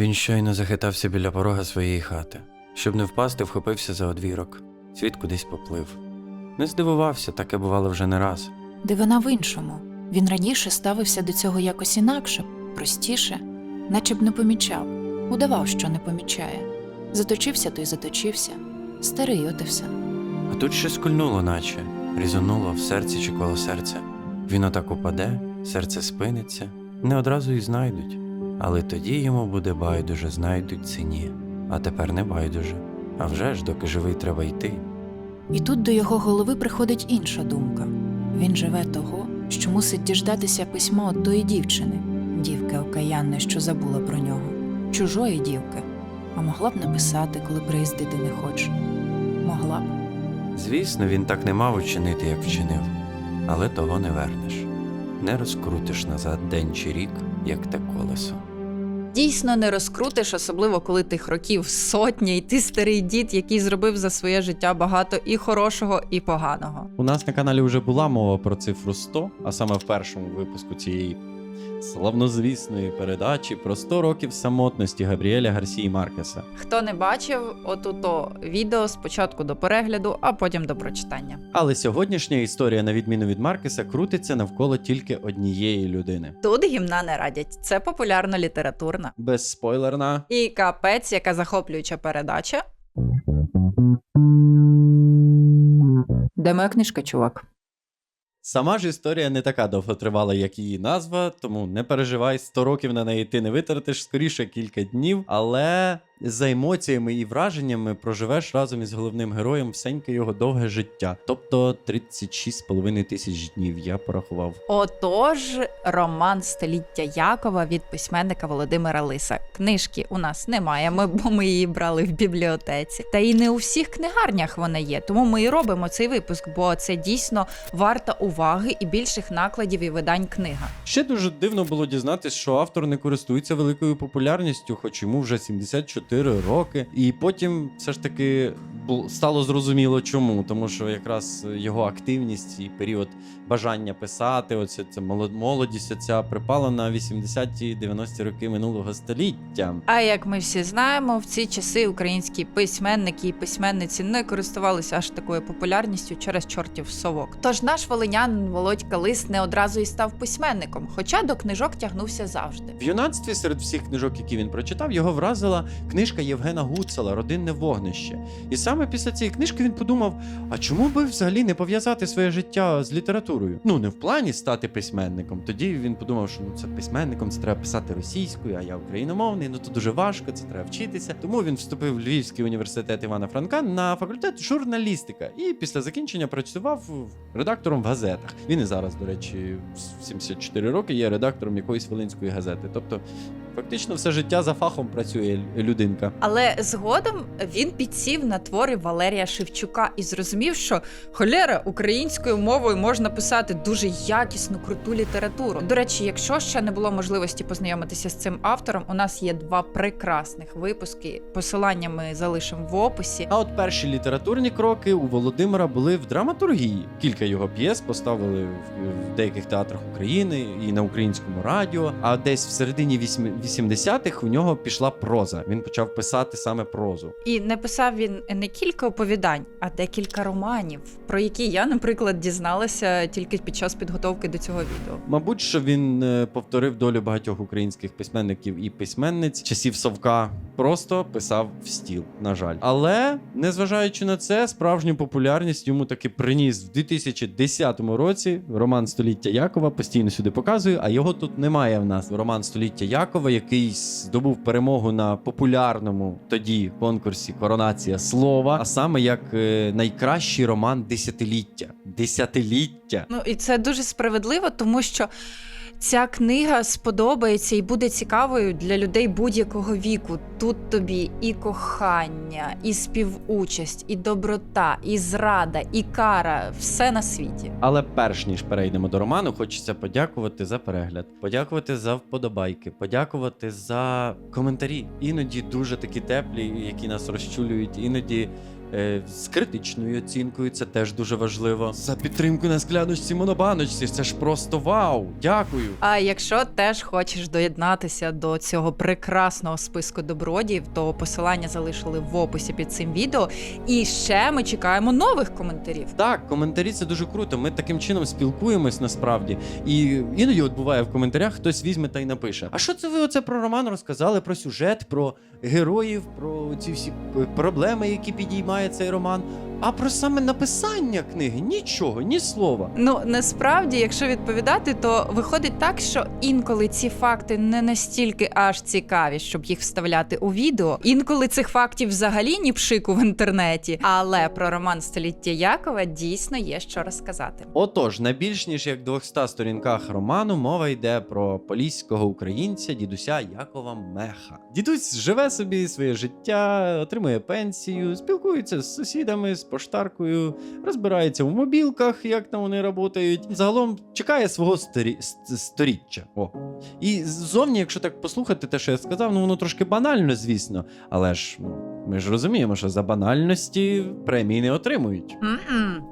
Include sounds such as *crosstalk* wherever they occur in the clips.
Він щойно захитався біля порога своєї хати. Щоб не впасти, вхопився за одвірок. Світ кудись поплив. Не здивувався, таке бувало вже не раз. Дивина в іншому. Він раніше ставився до цього якось інакше, простіше, наче б не помічав, удавав, що не помічає. Заточився, то й заточився. Старий, от і все. А тут щось кульнуло, наче різонуло в серці чи коло серця. Він отак упаде, серце спиниться, не одразу й знайдуть. Але тоді йому буде байдуже, знайдуть це ні. А тепер не байдуже. А вже ж, доки живий, треба йти. І тут до його голови приходить інша думка. Він живе того, що мусить діждатися письма от тої дівчини, дівки окаянної, що забула про нього, чужої дівки, а могла б написати, коли приїздити не хоче. Могла б. Звісно, він так не мав учинити, як вчинив, але того не вернеш. Не розкрутиш назад день чи рік, як те колесо. Дійсно не розкрутиш, особливо коли тих років сотня, і ти старий дід, який зробив за своє життя багато і хорошого, і поганого. У нас на каналі вже була мова про цифру 100, а саме в першому випуску цієї славнозвісної передачі про 100 років самотності Габріеля Гарсії Маркеса. Хто не бачив, отуто відео спочатку до перегляду, а потім до прочитання. Але сьогоднішня історія, на відміну від Маркеса, крутиться навколо тільки однієї людини. Тут гімна не радять. Це популярна літературна. Безспойлерна. І капець, яка захоплююча передача. Де моя книжка, чувак? Сама ж історія не така довготривала, як її назва, тому не переживай, 100 років на неї ти не витратиш скоріше кілька днів, але за емоціями і враженнями проживеш разом із головним героєм всеньке його довге життя, тобто 36,5 тисяч днів, я порахував. Отож, роман століття Якова від письменника Володимира Лиса. Книжки у нас немає, ми, бо ми її брали в бібліотеці. Та і не у всіх книгарнях вона є. Тому ми і робимо цей випуск, бо це дійсно варта уваги і більших накладів і видань книга. Ще дуже дивно було дізнатися, що автор не користується великою популярністю, хоч йому вже 74 роки. І потім все ж таки стало зрозуміло, чому. Тому що якраз його активність і період бажання писати, оця ця молод- молодість, оця припала на 80-ті 90-ті роки минулого століття. А як ми всі знаємо, в ці часи українські письменники і письменниці не користувалися аж такою популярністю через чортів совок. Тож наш волинянин Володька Лис не одразу і став письменником, хоча до книжок тягнувся завжди. В юнацтві серед всіх книжок, які він прочитав, його вразила книжка Євгена Гуцела Родинне вогнище. І саме після цієї книжки він подумав: а чому би взагалі не пов'язати своє життя з літературою? Ну не в плані стати письменником. Тоді він подумав, що ну це письменником, це треба писати російською, а я україномовний. Ну то дуже важко, це треба вчитися. Тому він вступив в Львівський університет Івана Франка на факультет журналістика. І після закінчення працював редактором в газетах. Він і зараз, до речі, в 74 роки є редактором якоїсь волинської газети. Тобто, фактично, все життя за фахом працює людинка. Але згодом він підсів на твори Валерія Шевчука і зрозумів, що холєра українською мовою можна писати дуже якісну, круту літературу. До речі, якщо ще не було можливості познайомитися з цим автором, у нас є два прекрасних випуски. Посилання ми залишимо в описі. А от перші літературні кроки у Володимира були в драматургії. Кілька його п'єс поставили в, деяких театрах України і на українському радіо. А десь в середині вісьми- 80-х у нього пішла проза. Він почав писати саме прозу. І не писав він не кілька оповідань, а декілька романів, про які я, наприклад, дізналася тільки під час підготовки до цього відео. Мабуть, що він е, повторив долю багатьох українських письменників і письменниць часів Совка. Просто писав в стіл, на жаль. Але незважаючи на це, справжню популярність йому таки приніс в 2010 році роман Століття Якова. Постійно сюди показую, а його тут немає в нас. Роман Століття Якова, який здобув перемогу на популярному тоді конкурсі Коронація слова, а саме як е, найкращий роман десятиліття. Десятиліття. Ну і це дуже справедливо, тому що ця книга сподобається і буде цікавою для людей будь-якого віку. Тут тобі і кохання, і співучасть, і доброта, і зрада, і кара все на світі. Але перш ніж перейдемо до роману, хочеться подякувати за перегляд, подякувати за вподобайки, подякувати за коментарі. Іноді дуже такі теплі, які нас розчулюють, іноді з критичною оцінкою, це теж дуже важливо. За підтримку на скляночці монобаночці. Це ж просто вау! Дякую. А якщо теж хочеш доєднатися до цього прекрасного списку добродіїв, то посилання залишили в описі під цим відео. І ще ми чекаємо нових коментарів. Так, коментарі це дуже круто. Ми таким чином спілкуємось насправді. І іноді от буває в коментарях хтось візьме та й напише: А що це ви оце про роман розказали? Про сюжет, про героїв, про ці всі проблеми, які підіймає цей роман. А про саме написання книги нічого, ні слова. Ну насправді, якщо відповідати, то виходить так, що інколи ці факти не настільки аж цікаві, щоб їх вставляти у відео. Інколи цих фактів взагалі ні пшику в інтернеті. Але про роман століття Якова дійсно є що розказати. Отож, на більш ніж як 200 сторінках роману мова йде про поліського українця дідуся Якова Меха. Дідусь живе собі своє життя, отримує пенсію, спілкується з сусідами, з поштаркою, розбирається в мобілках, як там вони працюють. Загалом чекає свого сторі... сторіччя. О. І ззовні, якщо так послухати те, що я сказав, ну воно трошки банально, звісно. Але ж ну, ми ж розуміємо, що за банальності премії не отримують. М-м.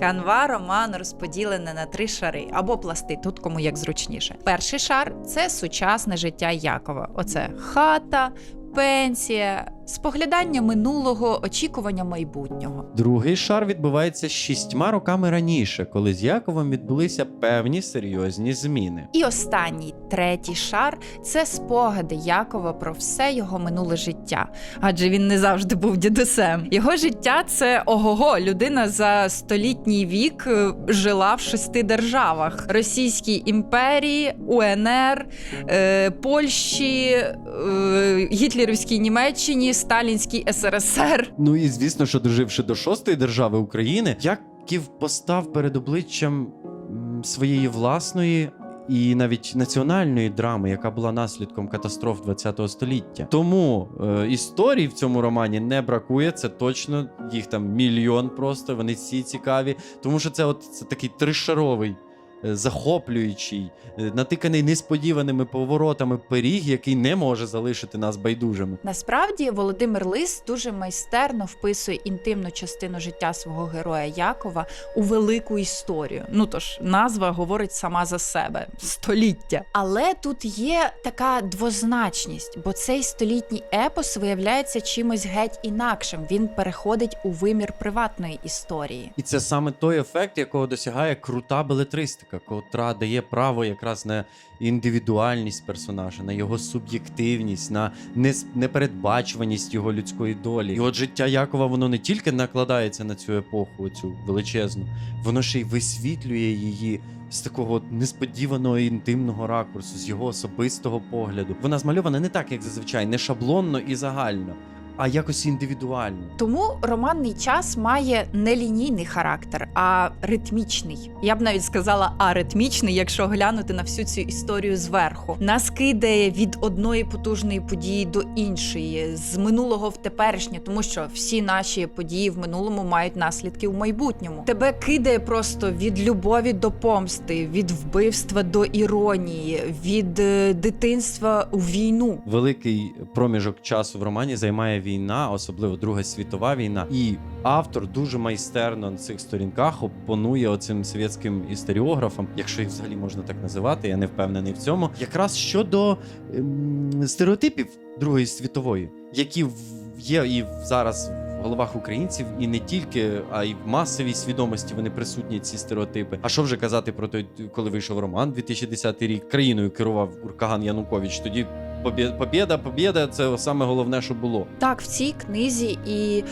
Канва роман розподілений на три шари або пласти, тут кому як зручніше. Перший шар це сучасне життя Якова. Оце хата, пенсія, споглядання минулого, очікування майбутнього. Другий шар відбувається шістьма роками раніше, коли з Яковом відбулися певні серйозні зміни. І останній третій шар це спогади Якова про все його минуле життя. Адже він не завжди був дідусем. Його життя це ого-го. Людина за столітній вік е, жила в шести державах: Російській імперії, УНР, е, Польщі, е, Гітлерівській Німеччині, Сталінській СРСР. Ну і звісно, що доживши до шостої держави України, Яків постав перед обличчям своєї власної. І навіть національної драми, яка була наслідком катастроф ХХ століття. Тому е, історій в цьому романі не бракує. Це точно їх там мільйон просто. Вони всі цікаві. Тому що це от це такий тришаровий, захоплюючий, е, натиканий несподіваними поворотами пиріг, який не може залишити нас байдужими. Насправді Володимир Лис дуже майстерно вписує інтимну частину життя свого героя Якова у велику історію. Ну тож назва говорить сама за себе століття. Але тут є така двозначність, бо цей столітній епос виявляється чимось геть інакшим. Він переходить у вимір приватної історії. І це саме той ефект, якого досягає крута белетристика, котра дає право якраз на індивідуальність персонажа, на його суб'єктивність, на непередбачуваність його людської долі. І от життя Якова воно не тільки накладається на цю епоху, цю величезну, воно ще й висвітлює її. З такого несподіваного інтимного ракурсу, з його особистого погляду. Вона змальована не так, як зазвичай, не шаблонно і загально, а якось індивідуально. Тому романний час має не лінійний характер, а ритмічний. Я б навіть сказала аритмічний, якщо глянути на всю цю історію зверху. Нас кидає від одної потужної події до іншої, з минулого в теперішнє, тому що всі наші події в минулому мають наслідки в майбутньому. Тебе кидає просто від любові до помсти, від вбивства до іронії, від е, дитинства у війну. великий проміжок часу в романі займає війна, особливо Друга світова війна. І автор дуже майстерно на цих сторінках опонує оцим совєтським історіографам, якщо їх взагалі можна так називати, я не впевнений в цьому. Якраз щодо ем, стереотипів Другої світової, які є і зараз. в Головах українців і не тільки, а й в масовій свідомості вони присутні ці стереотипи. А що вже казати про той, коли вийшов роман 2010 рік? Країною керував Уркаган Янукович. Тоді побє- побєда, побєда це саме головне, що було. Так, в цій книзі і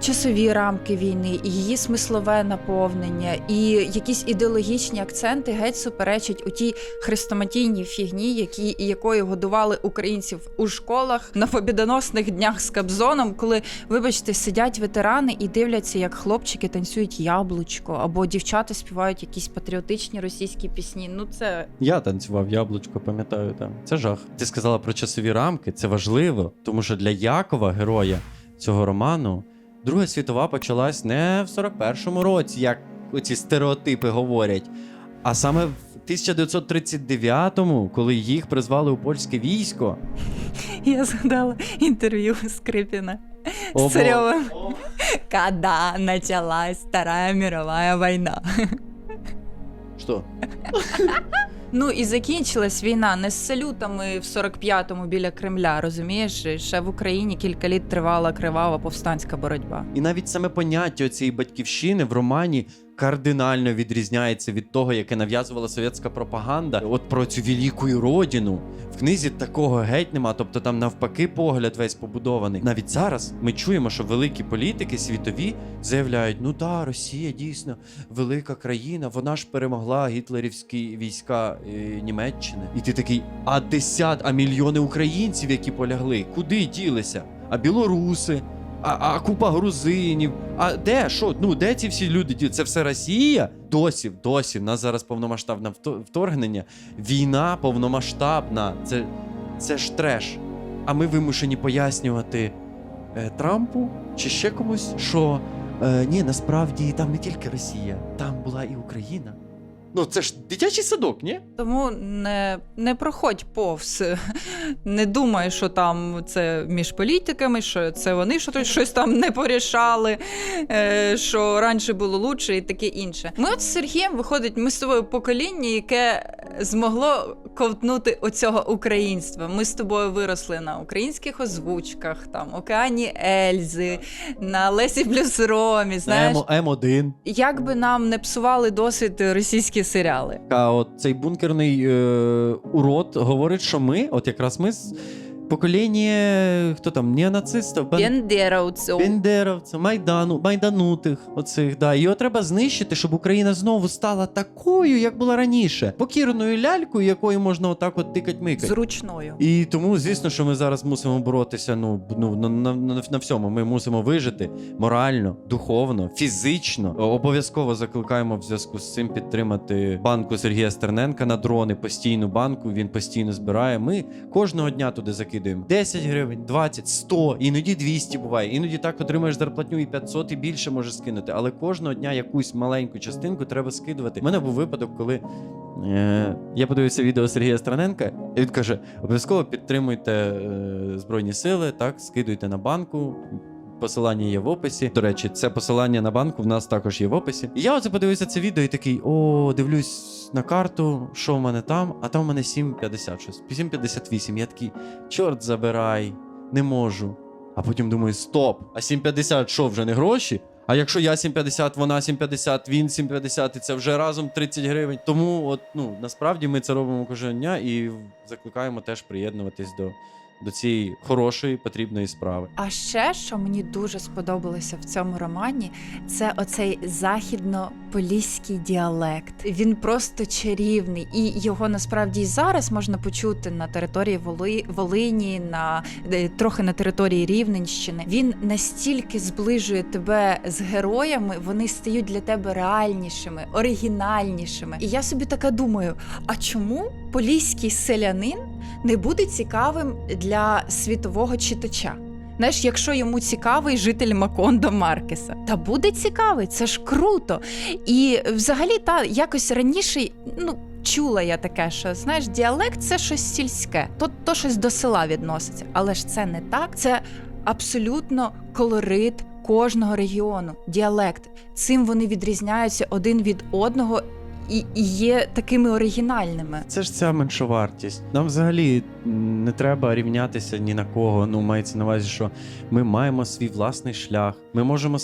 часові рамки війни, і її смислове наповнення, і якісь ідеологічні акценти геть суперечать у тій хрестоматійній фігні, які, якою годували українців у школах на побідоносних днях з Кабзоном, коли, вибачте, сидять ветерани і дивляться, як хлопчики танцюють яблучко, або дівчата співають якісь патріотичні російські пісні. Ну це Я танцював яблучко, пам'ятаю там. Це жах. Ти сказала про часові рамки. Це важливо, тому що для Якова, героя цього роману, Друга світова почалась не в 41-му році, як оці стереотипи говорять, а саме в 1939-му, коли їх призвали у польське військо. я згадала інтерв'ю Скрипіна з Царьовим. Когда началась Вторая мировая війна. Що? *laughs* Ну і закінчилась війна не з салютами в 45-му біля Кремля, розумієш? Ще в Україні кілька літ тривала кривава повстанська боротьба. І навіть саме поняття цієї батьківщини в романі кардинально відрізняється від того, яке нав'язувала совєтська пропаганда. От про цю велику родину в книзі такого геть нема. Тобто там навпаки погляд весь побудований. Навіть зараз ми чуємо, що великі політики світові заявляють: ну та Росія дійсно велика країна, вона ж перемогла гітлерівські війська е, Німеччини. І ти такий, а десят, а мільйони українців, які полягли, куди ділися? А білоруси, а, а купа грузинів. А де? Що? Ну де ці всі люди? Це все Росія? Досі, досі. В нас зараз повномасштабне вторгнення. Війна повномасштабна. Це, це ж треш. А ми вимушені пояснювати е, Трампу чи ще комусь, що е, ні, насправді там не тільки Росія, там була і Україна. Ну, це ж дитячий садок, ні? Тому не, не проходь повз. *laughs* Не думай, що там це між політиками, що це вони що щось там не порішали, е, що раніше було лучше і таке інше. Ми от з Сергієм виходить, ми з тобою покоління, яке змогло ковтнути оцього українства. Ми з тобою виросли на українських озвучках, там Океані Ельзи, на Лесі плюс Ромі. Знаєш, М1. як би нам не псували досвід російські серіали. А от цей бункерний е, урод говорить, що ми, от якраз ми покоління, хто там, неонацистів. Бендеровців. бендеровців, майдану, майданутих, оцих, да. Його треба знищити, щоб Україна знову стала такою, як була раніше. Покірною лялькою, якою можна отак от тикать микать. Зручною. І тому, звісно, що ми зараз мусимо боротися. Ну, ну на, на, на, на всьому. Ми мусимо вижити морально, духовно, фізично. Обов'язково закликаємо в зв'язку з цим підтримати банку Сергія Стерненка на дрони, постійну банку. Він постійно збирає. Ми кожного дня туди закидуємо 10 гривень, 20, 100, іноді 200 буває. Іноді так отримаєш зарплатню і 500, і більше можеш скинути. Але кожного дня якусь маленьку частинку треба скидувати. У мене був випадок, коли. Е, я подивився відео Сергія Страненка, і він каже: обов'язково підтримуйте е, Збройні Сили, так, скидуйте на банку. Посилання є в описі. До речі, це посилання на банку в нас також є в описі. І я оце подивився це відео і такий: о, дивлюсь на карту, що в мене там, а там в мене 7,50 щось. 7,58. Я такий, чорт забирай, не можу. А потім думаю, стоп, а 7,50 що вже не гроші? А якщо я 7,50, вона 7,50, він 7,50, і це вже разом 30 гривень. Тому, от, ну, насправді ми це робимо кожного дня і закликаємо теж приєднуватись до, до цієї хорошої потрібної справи. А ще, що мені дуже сподобалося в цьому романі, це оцей західно-поліський діалект. Він просто чарівний, і його насправді і зараз можна почути на території Воли... Волині, на трохи на території Рівненщини. Він настільки зближує тебе з героями, вони стають для тебе реальнішими, оригінальнішими. І я собі така думаю: а чому поліський селянин не буде цікавим для світового читача? Знаєш, якщо йому цікавий житель Макондо Маркеса, та буде цікавий, це ж круто. І взагалі, та якось раніше, ну. Чула я таке, що знаєш, діалект це щось сільське, то, то щось до села відноситься. Але ж це не так. Це абсолютно колорит кожного регіону. Діалект. Цим вони відрізняються один від одного і, є такими оригінальними. Це ж ця меншовартість. Нам взагалі не треба рівнятися ні на кого. Ну, мається на увазі, що ми маємо свій власний шлях. Ми можемо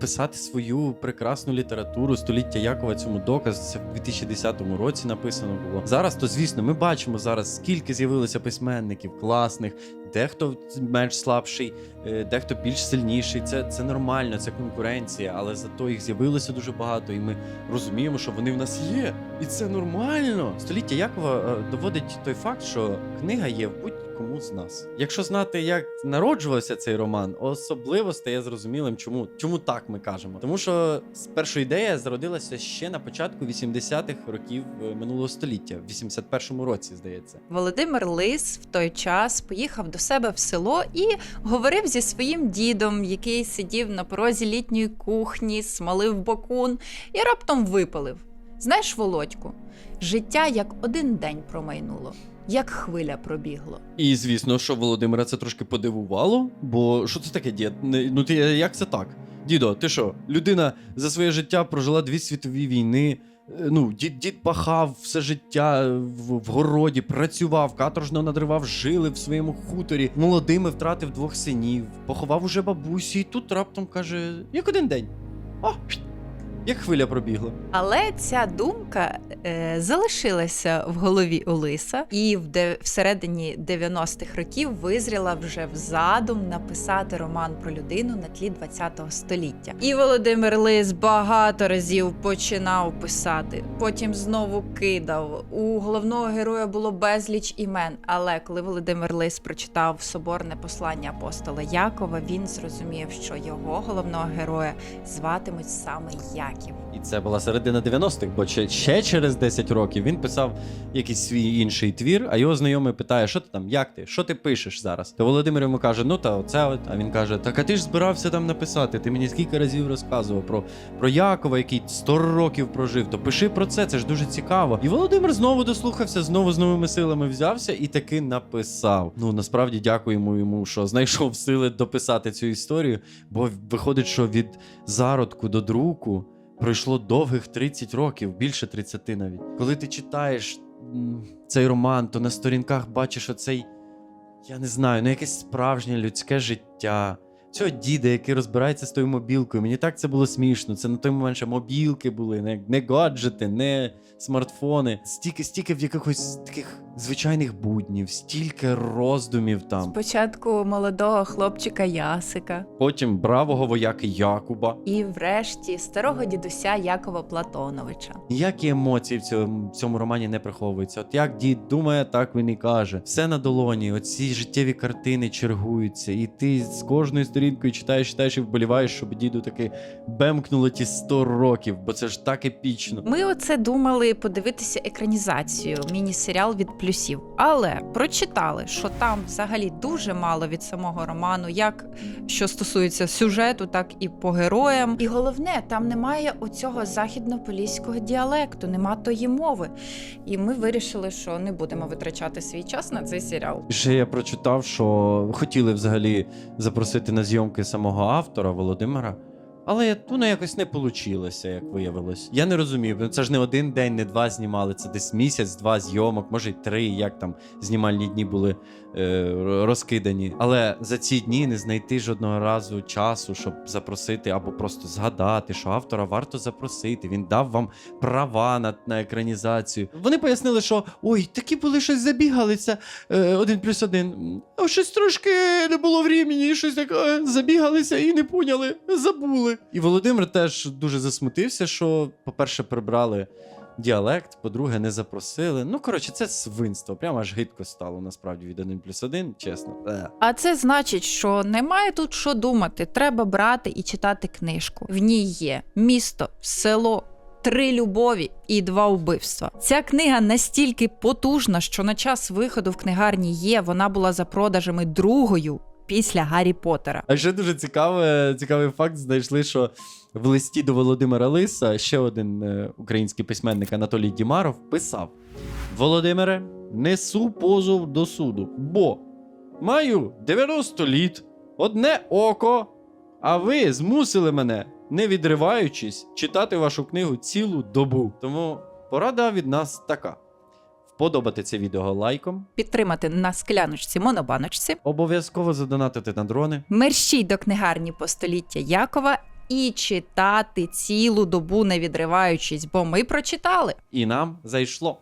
писати свою прекрасну літературу століття Якова. Цьому доказ це в 2010 році написано було. Зараз то звісно, ми бачимо зараз, скільки з'явилося письменників класних. Дехто менш слабший, е, дехто більш сильніший. Це, це нормально, це конкуренція, але зато їх з'явилося дуже багато, і ми розуміємо, що вони в нас є, і це нормально. Століття Якова е, доводить той факт, що книга є в будь-кому з нас. Якщо знати, як народжувався цей роман, особливо стає зрозумілим, чому чому так ми кажемо. Тому що перша ідея зародилася ще на початку 80-х років е, минулого століття, в 81-му році, здається. Володимир Лис в той час поїхав до себе в село і говорив зі своїм дідом, який сидів на порозі літньої кухні, смалив бакун і раптом випалив. Знаєш, Володьку, життя як один день промайнуло, як хвиля пробігло. І звісно, що Володимира це трошки подивувало, бо що це таке, дід? Ну ти як це так? Дідо, ти що? Людина за своє життя прожила дві світові війни. е, Ну, дід, дід пахав все життя в, в городі, працював, каторжно надривав жили в своєму хуторі. Молодими втратив двох синів, поховав уже бабусі, і тут раптом каже: як один день. О, як хвиля пробігла. Але ця думка е, залишилася в голові у Лиса, і в де, всередині 90-х років визріла вже в задум написати роман про людину на тлі 20-го століття. І Володимир Лис багато разів починав писати, потім знову кидав. У головного героя було безліч імен. Але коли Володимир Лис прочитав соборне послання апостола Якова, він зрозумів, що його головного героя зватимуть саме Яків. І це була середина 90-х, бо ще, ще через 10 років він писав якийсь свій інший твір, а його знайомий питає, що ти там, як ти, що ти пишеш зараз? То Володимир йому каже: ну та оце от. А він каже: Так а ти ж збирався там написати. Ти мені скільки разів розказував про, про Якова, який 100 років прожив. То пиши про це, це ж дуже цікаво. І Володимир знову дослухався, знову з новими силами взявся і таки написав. Ну насправді дякуємо йому, що знайшов сили дописати цю історію, бо виходить, що від зародку до друку. Пройшло довгих 30 років, більше 30 навіть. Коли ти читаєш цей роман, то на сторінках бачиш оцей, я не знаю, ну якесь справжнє людське життя. Цього діда, який розбирається з тою мобілкою. Мені так це було смішно. Це на той момент ще мобілки були, не, не гаджети, не смартфони. Стільки, стільки в якихось таких звичайних буднів, стільки роздумів там. Спочатку молодого хлопчика Ясика, Потім бравого вояки Якуба. і врешті старого дідуся Якова Платоновича. Ніякі емоції в цьому, в цьому романі не приховуються. От як дід думає, так він і каже. Все на долоні, оці життєві картини чергуються, і ти з кожною сторінкою читаєш, читаєш і вболіваєш, щоб діду таки бемкнуло ті 100 років, бо це ж так епічно. Ми оце думали подивитися екранізацію, міні-серіал від плюсів, але прочитали, що там взагалі дуже мало від самого роману, як що стосується сюжету, так і по героям. І головне, там немає оцього західнополіського діалекту, нема тої мови. І ми вирішили, що не будемо витрачати свій час на цей серіал. І Ще я прочитав, що хотіли взагалі запросити на зйомки самого автора Володимира. Але ну, якось не вийшло, як виявилось. Я не розумів. Це ж не один день, не два знімали. Це десь місяць, два зйомок, може й три, як там знімальні дні були е, розкидані. Але за ці дні не знайти жодного разу часу, щоб запросити або просто згадати, що автора варто запросити. Він дав вам права на, на екранізацію. Вони пояснили, що ой, такі були щось забігалися. Е, один плюс один. Щось трошки не було времени, щось таке забігалися і не поняли, забули. І Володимир теж дуже засмутився, що, по-перше, прибрали діалект, по-друге, не запросили. Ну, коротше, це свинство. Прямо аж гидко стало насправді від 1 плюс 1, чесно. Е. А це значить, що немає тут що думати. Треба брати і читати книжку. В ній є місто, село. Три любові і два вбивства. Ця книга настільки потужна, що на час виходу в книгарні є. Вона була за продажами другою після Гаррі Поттера. А ще дуже цікаве, цікавий факт знайшли, що в листі до Володимира Лиса ще один е, український письменник Анатолій Дімаров писав: Володимире, несу позов до суду, бо маю 90 літ, одне око, а ви змусили мене, не відриваючись, читати вашу книгу цілу добу. Тому порада від нас така: вподобати це відео лайком, Підтримати на скляночці монобаночці. обов'язково задонатити на дрони. Мерщій до книгарні по століття Якова і читати цілу добу, не відриваючись, бо ми прочитали. І нам зайшло.